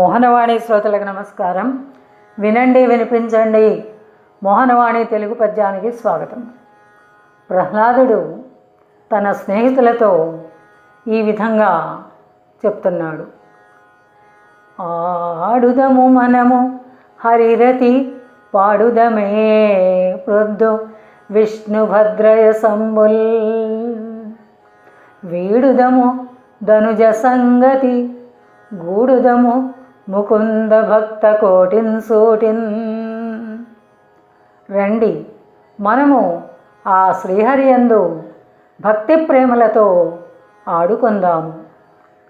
మోహనవాణి శ్రోతలకు నమస్కారం. వినండి వినిపించండి. మోహనవాణి తెలుగు పద్యానికి స్వాగతం. ప్రహ్లాదుడు తన స్నేహితులతో ఈ విధంగా చెప్తున్నాడు. ఆడుదము మనము హరిరతి పాడుదమే ప్రొద్దు విష్ణుభద్రయ సంబుల్. వీడుదము ధనుజ సంగతి గూడుదము ముకుంద భక్త కోటిన్ సూటిన్. రండి మనము ఆ శ్రీహరియందు భక్తి ప్రేమలతో ఆడుకుందాము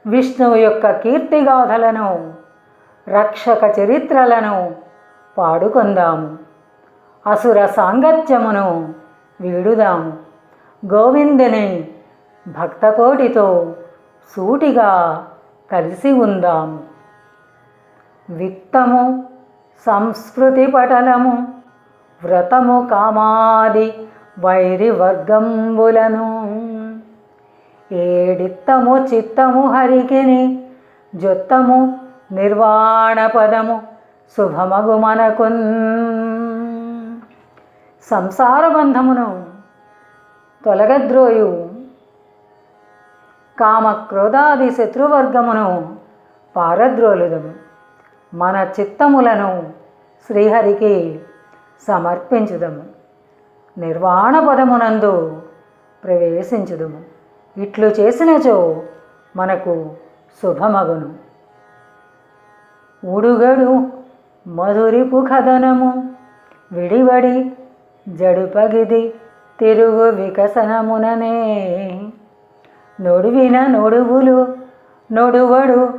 విష్ణువు యొక్క కీర్తిగాథలను రక్షక చరిత్రలను పాడుకుందాము అసుర సాంగత్యమును వీడుదాము గోవిందుని భక్తకోటితో సూటిగా కలిసి ఉందాము విత్తము సంస్కృతి పటలము వ్రతము కామాది వైరివర్గంబులను ఏడిత్తము చిత్తము హరికిని జొత్తము నిర్వాణ పదము శుభమగు మనకున్. సంసార బంధమును తొలగద్రోయు కామక్రోధాది శత్రువర్గమును పారద్రోలుదము. మన చిత్తములను శ్రీహరికి సమర్పించుదము. నిర్వాణ పదమునందు ప్రవేశించుదము. ఇట్లు చేసినచో మనకు శుభమగును. ఉడుగడు మధురిపు కథనము విడివడి జడుపగిది తిరుగు వికసనముననే. నొడువిన నొడువులు నొడువడు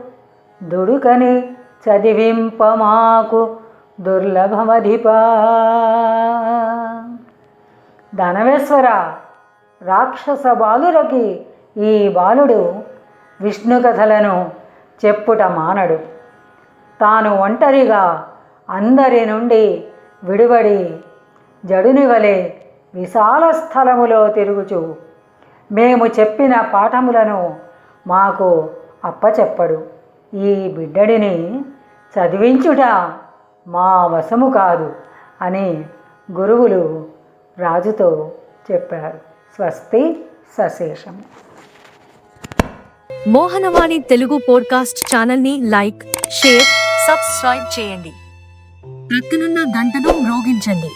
దుడుకని చదివింపమాకు దుర్లభమధిపా. ధనవేశ్వర రాక్షస బాలురకి ఈ బాలుడు విష్ణు కథలను చెప్పుట మానడు. తాను ఒంటరిగా అందరి నుండి విడివడి జడుని వలె విశాల స్థలములో తిరుగుచు మేము చెప్పిన పాఠములను మాకు అప్పచెప్పడు. ఈ బిడ్డడిని చదివించుట మా వశము కాదు అని గురువులు రాజుతో చెప్పారు. స్వస్తి సశేషం. మోహనవాణి తెలుగు పోడ్కాస్ట్ ఛానల్ని లైక్ షేర్ సబ్స్క్రైబ్ చేయండి. ప్రక్కనున్న గంటను మ్రోగించండి.